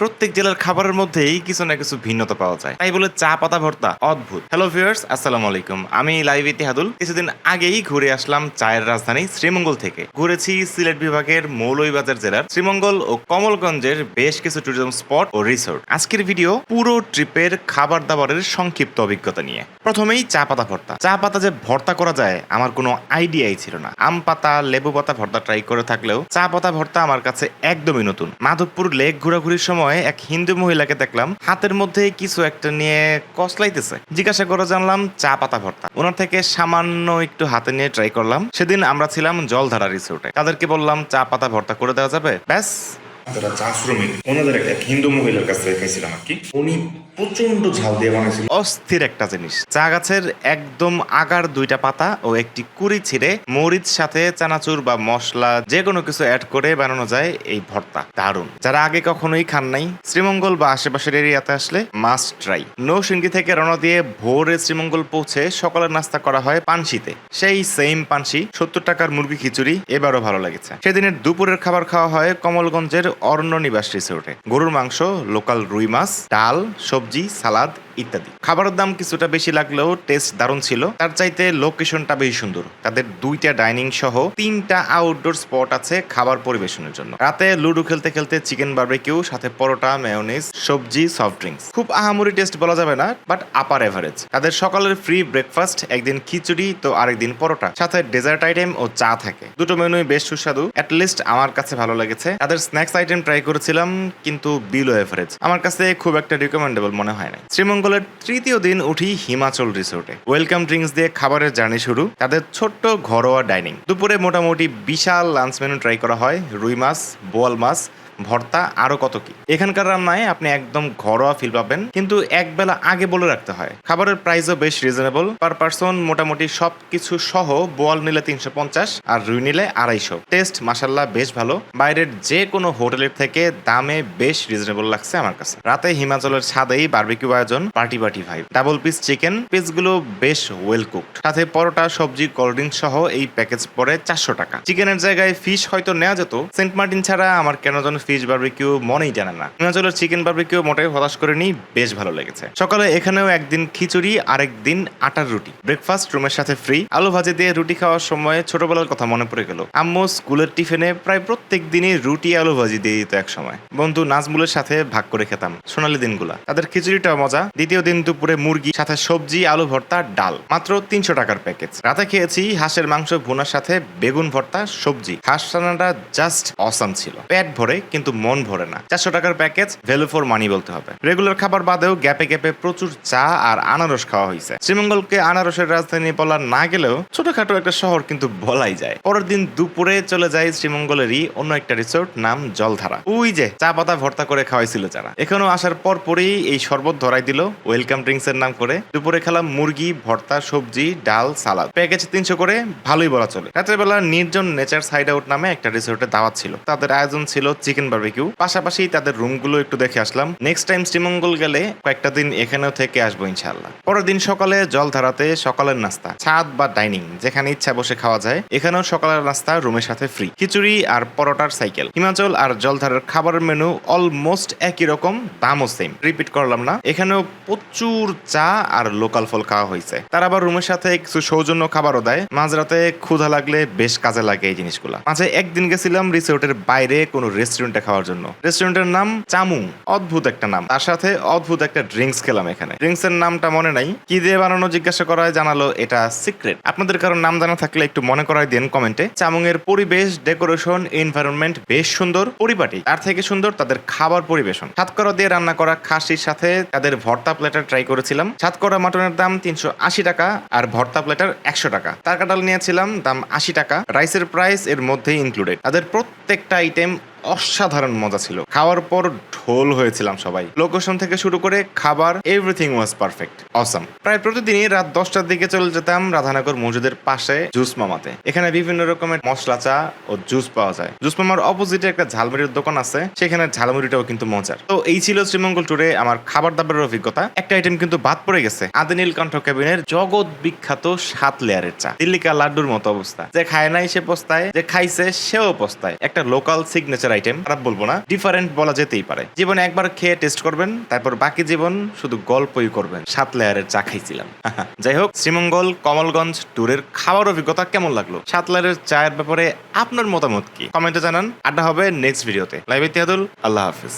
প্রত্যেক জেলার খাবারের মধ্যেই কিছু না কিছু ভিন্নতা পাওয়া যায়। তাই বলে চা, পাতা ভর্তা অদ্ভুত। হ্যালো ভিউয়ার্স আসসালামু আলাইকুম। আমি লাইভ ইতিহাদুল। কিছুদিন আগেই ঘুরে আসলাম চায়ের রাজধানী শ্রীমঙ্গল থেকে। ঘুরেছি সিলেট বিভাগের মৌলভীবাজার জেলার শ্রীমঙ্গল ও কমলগঞ্জের বেশ কিছু ট্যুরিজম স্পট ও রিসোর্ট আজকের ভিডিও পুরো ট্রিপের খাবার দাবারের সংক্ষিপ্ত অভিজ্ঞতা নিয়ে। প্রথমেই চা, পাতা, ভর্তা। চা, পাতা যে ভর্তা করা যায়, আমার কোনো আইডিয়াই ছিল না। আম, পাতা, লেবু, পাতা ভর্তা ট্রাই করে থাকলেও চা, পাতা, ভর্তা আমার কাছে একদমই নতুন। মাধবপুর লেক ঘোরাঘুরির সময় এক হিন্দু মহিলাকে দেখলাম, হাতের মধ্যে কিছু একটা নিয়ে কসলাইতেছে। জিজ্ঞাসা করে জানলাম, চা পাতা ভর্তা। ওনার থেকে সামান্য একটু হাতে নিয়ে ট্রাই করলাম। সেদিন আমরা ছিলাম জলধারা রিসোর্টে তাদেরকে বললাম, চা পাতা ভর্তা করে দেওয়া যাবে, ব্যাস। তারা চা শ্রমিক। ওনাদের একটা হিন্দু মহিলার কাছে খাইছিলাম আর কি। উনি প্রচণ্ড ঝাল দিয়ে বানাইছিল। অস্থির একটা জিনিস। চা গাছের একদম আগার দুইটা পাতা ও একটি কুড়ি ছিঁড়ে মরিচ সাথে চানাচুর বা মশলা যে কোনো কিছু অ্যাড করে বানানো যায় এই ভর্তা। দারুণ। যারা আগে কখনোই খান নাই, শ্রীমঙ্গল বা আশেপাশের এরিয়াতে আসলে মাস্ট ট্রাই নৌসিংগি থেকে রওনা দিয়ে ভোরে শ্রীমঙ্গল পৌঁছে সকালের নাস্তা করা হয় পানশিতে সেই সেম পানশি সত্তর টাকার মুরগি খিচুড়ি এবারও ভালো লেগেছে। সেদিনের দুপুরের খাবার খাওয়া হয় কমলগঞ্জের অরণ্য নিবাস রিসোর্টে গরুর মাংস লোকাল রুই মাছ, ডাল, সবজি সালাদ ইত্যাদি। খাবারের দাম কিছুটা বেশি লাগলেও টেস্ট দারুণ ছিল। তার চাইতে লোকেশনটা বেশি সুন্দর। তাদের দুইটা ডাইনিং সহ তিনটা আউটডোর স্পট আছে খাবার পরিবেশনের জন্য। রাতে লুডো খেলতে খেলতে চিকেন বারবেকিউ সাথে পরোটা মেয়োনিজ সবজি সফট ড্রিঙ্কস খুব আহামরি টেস্ট বলা যাবে না বাট আপার এভারেজ তাদের সকালের ফ্রি ব্রেকফাস্ট একদিন খিচুড়ি, তো আরেকদিন পরোটা। সাথে ডেজার্ট আইটেম ও চা থাকে। দুটো মেনুই বেশ সুস্বাদু। লিস্ট আমার কাছে ভালো লেগেছে। তাদের স্ন্যাক্স আইটেম ট্রাই করেছিলাম, কিন্তু বিলো এভারেজ আমার কাছে খুব একটা রিকমেন্ডেবল মনে হয় না শ্রীমঙ্গলের তৃতীয় দিন উঠি হিমাচল রিসোর্টে। ওয়েলকাম ড্রিঙ্কস দিয়ে খাবারের জার্নি শুরু, তাদের ছোট্ট ঘরোয়া ডাইনিং। দুপুরে মোটামুটি বিশাল লাঞ্চ মেনু ট্রাই করা হয়, রুই মাছ, বোয়াল মাছ ভর্তা আরও কত কি? এখানকার রান্নায় আপনি একদম ঘরোয়া ফিল পাবেন, কিন্তু এক বেলা আগে বলে রাখতে হয়। খাবারের প্রাইসও বেশ রিজনেবল পার পার্সন মোটামুটি সবকিছু সহ বোয়াল নিলে তিনশো পঞ্চাশ, আর রুই নিলে আড়াইশো। টেস্ট মাসাল্লাহ বেশ ভালো। বাইরের যে কোনো হোটেলের থেকে দামে বেশ রিজনেবল লাগছে আমার কাছে। রাতে হিমাচলের ছাদেই বারবিকিউ আয়োজন পার্টি পার্টি ভাই ডাবল পিস চিকেন পিসগুলো বেশ ওয়েল কুকড সাথে পরোটা, সবজি কোল্ড ড্রিঙ্ক সহ এই প্যাকেজ পড়ে চারশো টাকা। চিকেনের জায়গায় ফিশ হয়তো নেওয়া যেত। সেন্ট মার্টিন ছাড়া আমার কেন যেন ফিশ বারবিকিউ মনেই জানে না। হিমাচলের চিকেন বারবিকিউ মোটাই হতাশ করে নিই, বেশ ভালো লেগেছে। সকালে এখানেও একদিন খিচুড়ি, আরেক দিন আটার রুটি। ব্রেকফাস্ট রুমের সাথে ফ্রি আলু ভাজি দিয়ে রুটি খাওয়ার সময় ছোটবেলার কথা মনে পড়ে গেল। আম্মু স্কুলের টিফিনে প্রায় প্রত্যেক দিনই রুটি, আলু ভাজি দিয়ে দিত এক সময় বন্ধু নাজমুলের সাথে ভাগ করে খেতাম, সোনালি দিনগুলা। তাদের খিচুড়িটা মজা। দ্বিতীয় দিন দুপুরে মুরগি, সাথে সবজি, আলু ভর্তা, ডাল। মাত্র তিনশো টাকার প্যাকেজ রাতে খেয়েছি হাঁসের মাংস, ভুনার সাথে বেগুন ভর্তা, সবজি। হাঁস রান্নাটা জাস্ট অসাম ছিল। পেট ভরে, কিন্তু মন ভরে না। চারশো টাকার প্যাকেজ ভ্যালু ফর মানি বলতে হবে। রেগুলার খাবার বাদেও গ্যাপে গ্যাপে প্রচুর চা আর আনারস খাওয়া হয়েছে। শ্রীমঙ্গলকে আনারসের রাজধানী বলা না গেলেও ছোটখাটো একটা শহর কিন্তু বলাই যায়। পরের দিন দুপুরে চলে যায় শ্রীমঙ্গলেরই অন্য একটা রিসোর্ট নাম জলধারা। ওই যে চা পাতা ভর্তা করে খাওয়াইছিল যারা। এখানেও আসার পর পরেই এই শরবত ধরাই দিল ওয়েলকাম ড্রিঙ্কস এর নাম করে। দুপুরে খেলাম মুরগি, ভর্তা, সবজি, ডাল, সালাদ। প্যাকেজ তিনশো করে, ভালোই বলা চলে। রাতের বেলা নির্জন নেচার সাইড আউট নামে একটা রিসোর্টে দাওয়াত ছিল। তাদের আয়োজন ছিল চিকেন বারবিকিউ। পাশাপাশি তাদের রুমগুলো একটু দেখে আসলাম। নেক্সট টাইম শ্রীমঙ্গল গেলে কয়েকটা দিন এখানেও থেকে আসব ইনশাল্লাহ পরের দিন সকালে জলধারাতে সকালের নাস্তা, ছাদ বা ডাইনিং, যেখানে ইচ্ছা বসে খাওয়া যায়, এখানেও সকালের নাস্তা, রুমের সাথে ফ্রি খিচুড়ি আর পরোটার সাইকেল হিমাচল আর জলধারার খাবারের মেনু অলমোস্ট একই রকম, দামও সেম রিপিট করলাম না, এখানেও প্রচুর চা আর লোকাল ফল খাওয়া হয়েছে। তার আবার রুমের সাথে কিছু সৌজন্য খাবারও দেয়। মাঝরাতে ক্ষুধা লাগলে বেশ কাজে লাগে এই জিনিসগুলো। মাঝে একদিন গেছিলাম রিসোর্টের বাইরে কোনো রেস্টুরেন্টে খাওয়ার জন্য। রেস্টুরেন্টের নাম চামু। অদ্ভুত একটা নাম। তার সাথে অদ্ভুত একটা ড্রিঙ্কস খেলাম এখানে। ড্রিঙ্কস এর নামটা মনে নাই। কি দিয়ে বানানো জিজ্ঞাসা করায় জানালো এটা সিক্রেট আপনাদের কারও নাম জানা থাকলে একটু মনে করাই দেন কমেন্টে। চামুং এর পরিবেশ ডেকোরেশন এনভায়রনমেন্ট বেশ সুন্দর, পরিপাটি। তার থেকে সুন্দর তাদের খাবার পরিবেশন। সাতকরা দিয়ে রান্না করা খাসির সাথে তাদের ভর্তা প্লেটার ট্রাই করেছিলাম। সাতকরা মাটনের দাম তিনশো আশি টাকা আর ভর্তা প্লেটার একশো টাকা। তার কাটাল নিয়েছিলাম, দাম আশি টাকা। রাইসের প্রাইস এর মধ্যেই ইনক্লুডেড তাদের প্রত্যেকটা আইটেম অসাধারণ মজা ছিল। খাওয়ার পর ঢোল হয়েছিলাম সবাই। লোকেশন থেকে শুরু করে খাবার এভরিথিং ওয়াজ পারফেক্ট অসম প্রায় প্রতিদিনই রাত দশটার দিকে চলে যেতাম রাধানগর মসজিদের পাশে জুস মামাতে। এখানে বিভিন্ন রকমের মশলা চা ও জুস পাওয়া যায়। জুস মামার অপোজিটে একটা ঝালমুড়ির দোকান আছে। সেখানে ঝালমুড়িটাও কিন্তু মজার। তো এই ছিল শ্রীমঙ্গল ট্যুরে আমার খাবার দাবারের অভিজ্ঞতা। একটা আইটেম কিন্তু বাদ পড়ে গেছে। আদিনীল কণ্ঠ কেবিনের জগৎ বিখ্যাত সাত লেয়ারের চা। দিল্লিকা লাড্ডুর মতো অবস্থা। যে খায় নাই সে পস্তায়, যে খাইছে সেও পস্তায়। একটা লোকাল সিগনেচার মজার আইটেম খারাপ বলব না ডিফারেন্ট বলা যেতেই পারে। জীবনে একবার খেয়ে টেস্ট করবেন, তারপর বাকি জীবন শুধু গল্পই করবেন। সাত লেয়ারের চা খাইছিলাম। যাই হোক, শ্রীমঙ্গল, কমলগঞ্জ ট্যুরের খাওয়ার অভিজ্ঞতা কেমন লাগল? সাত লেয়ারের চায়ের ব্যাপারে আপনার মতামত কি? কমেন্টে জানান। আড্ডা হবে নেক্সট ভিডিওতে লাইভ ইতিহাদুল, আল্লাহ হাফিজ।